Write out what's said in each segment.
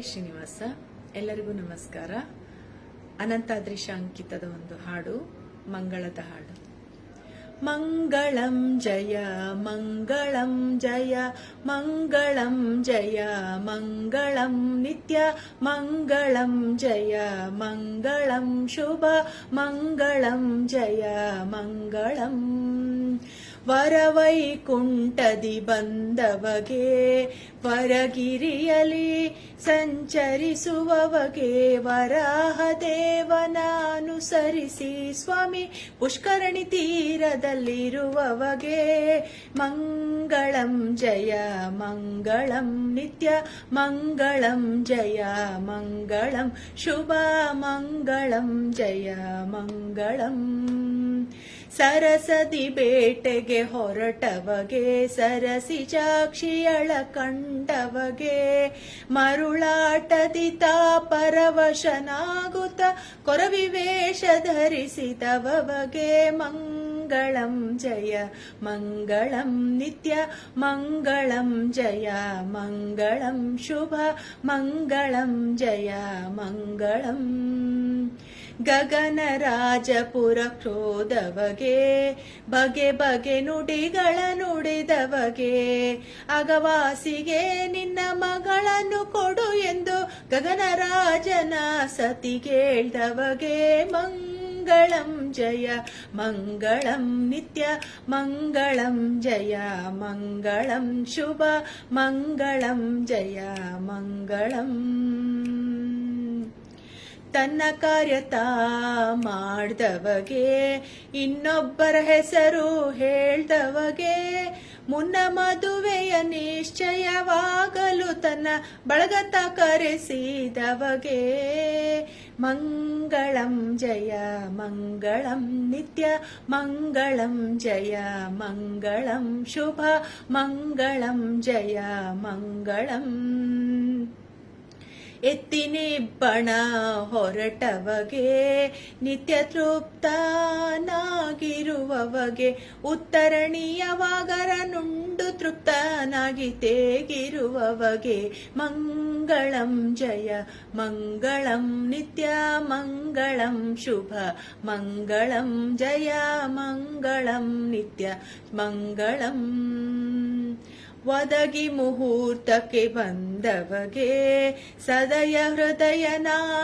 ಶ್ರೀನಿವಾಸ, ಎಲ್ಲರಿಗೂ ನಮಸ್ಕಾರ. ಅನಂತಾದ್ರಿಶ ಅಂಕಿತದ ಒಂದು ಹಾಡು, ಮಂಗಳದ ಹಾಡು. ಮಂಗಳಂ ಜಯ ಮಂಗಳಂ ಜಯ ಮಂಗಳಂ ಜಯ, ಮಂಗಳಂ ನಿತ್ಯ, ಮಂಗಳಂ ಜಯ, ಮಂಗಳಂ ಶುಭ, ಮಂಗಳಂ ಜಯ, ಮಂಗಳಂ ವರವೈಕುಂಠದಿ ಬಂದವಗೆ, ವರಗಿರಿಯಲಿ ಸಂಚರಿಸುವವಗೆ ವರಾಹ ದೇವನಾನುಸರಿಸಿ ಸ್ವಾಮಿ ಪುಷ್ಕರಣಿ ತೀರದಲ್ಲಿರುವವಗೆ. ಮಂಗಳಂ ಜಯ, ಮಂಗಳಂ ನಿತ್ಯ, ಮಂಗಳಂ ಜಯ, ಮಂಗಳಂ ಶುಭ, ಮಂಗಳಂ ಜಯ, ಮಂಗಳಂ. ಸರಸದಿ ಬೇಟೆಗೆ ಹೊರಟವಗೆ, ಸರಸಿ ಜಾಕ್ಷಿಯಳ ಕಂಡವಗೆ, ಮರುಳಾಟದಿ ತಾ ಪರವಶನಾಗುತ್ತ ಕೊರವಿವೇಶ ಧರಿಸಿದವಗೆ ಮಂಗಳಂ ಜಯ, ಮಂಗಳಂ ನಿತ್ಯ, ಮಂಗಳಂ ಜಯ, ಮಂಗಳಂ ಶುಭ, ಮಂಗಳಂ ಜಯ, ಮಂಗಳಂ ಗಗನ ರಾಜಪುರ ಕ್ರೋಧವಗೆ ಬಗೆ ಬಗೆ ನುಡಿಗಳ ನುಡಿದವಗೆ, ಅಗವಾಸಿಗೆ ನಿನ್ನ ಮಗಳನ್ನು ಕೊಡು ಎಂದು ಗಗನರಾಜನ ಸತಿ ಕೇಳ್ದವಗೆ, ಮಂಗಳಂ ಜಯ, ಮಂಗಳಂ ನಿತ್ಯ, ಮಂಗಳಂ ಜಯ, ಮಂಗಳಂ ಶುಭ, ಮಂಗಳಂ ಜಯ, ಮಂಗಳಂ ತನ್ನ ಕಾರ್ಯತ ಮಾಡ್ದವಗೆ, ಇನ್ನೊಬ್ಬರ ಹೆಸರು ಹೇಳ್ದವಗೆ, ಮುನ್ನ ಮದುವೆಯ ನಿಶ್ಚಯವಾಗಲು ತನ್ನ ಬಳಗತ ಕರೆಸಿದವಗೆ. ಮಂಗಳಂ ಜಯ, ಮಂಗಳಂ ನಿತ್ಯ, ಮಂಗಳಂ ಜಯ, ಮಂಗಳಂ ಶುಭ, ಮಂಗಳಂ ಜಯ, ಮಂಗಳಂ ಎತ್ತಿನಿಬ್ಬಣ ಹೊರಟವಗೆ, ನಿತ್ಯ ತೃಪ್ತನಾಗಿರುವವಗೆ ಉತ್ತರಣೀಯವಾಗರ ನುಂಡು ತೃಪ್ತನಾಗಿ ತೇಗಿರುವವಗೆ, ಮಂಗಳಂ ಜಯ, ಮಂಗಳಂ ನಿತ್ಯ, ಮಂಗಳಂ ಶುಭ, ಮಂಗಳಂ ಜಯ, ಮಂಗಳಂ ನಿತ್ಯ, ಮಂಗಳಂ ಒದಗಿ ಮುಹೂರ್ತಕ್ಕೆ ಬಂದವಗೆ, ಸದಯ ಹೃದಯನಾಗಿರುವವಗೆ.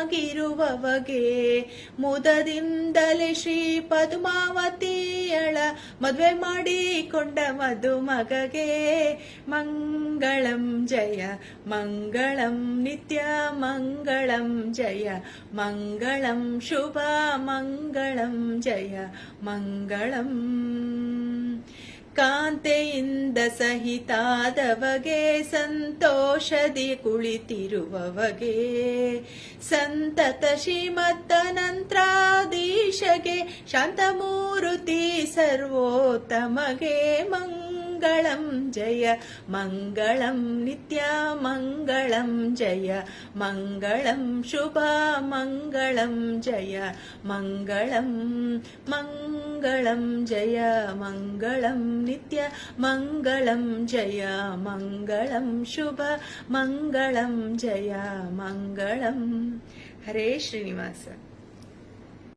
ಮುದದಿಂದಲೇ ಶ್ರೀ ಪದ್ಮಾವತಿಯಳ ಮದುವೆ ಮಾಡಿಕೊಂಡ ಮಧುಮಗಗೆ ಮಂಗಳಂ ಜಯ, ಮಂಗಳಂ ನಿತ್ಯ, ಮಂಗಳಂ ಜಯ, ಮಂಗಳಂ ಶುಭ, ಮಂಗಳಂ ಜಯ, ಮಂಗಳಂ. ಕಾಂತೆಯಿಂದ ಸಹಿತಾದವಗೆ ಸಂತೋಷದಿ ಕುಳಿತಿರುವವಗೆ. ಸಂತತ ಶ್ರೀಮದ್ದನಂತ್ರಾಧೀಶಗೆ ಶಾಂತಮೂರುತಿ ಸರ್ವೋತ್ತಮಗೆ ಮಂಗಳಂ ಜಯ ಮಂಗಳಂ ನಿತ್ಯ ಮಂಗಳಂ ಜಯ ಮಂಗಳಂ ಶುಭ ಮಂಗಳಂ ಜಯ ಮಂಗಳಂ ಮಂಗಳಂ ಜಯ ಮಂಗಳಂ ನಿತ್ಯ ಮಂಗಳಂ ಜಯ ಮಂಗಳಂ ಶುಭ ಮಂಗಳಂ ಜಯ ಮಂಗಳಂ ಹರೇ ಶ್ರೀನಿವಾಸ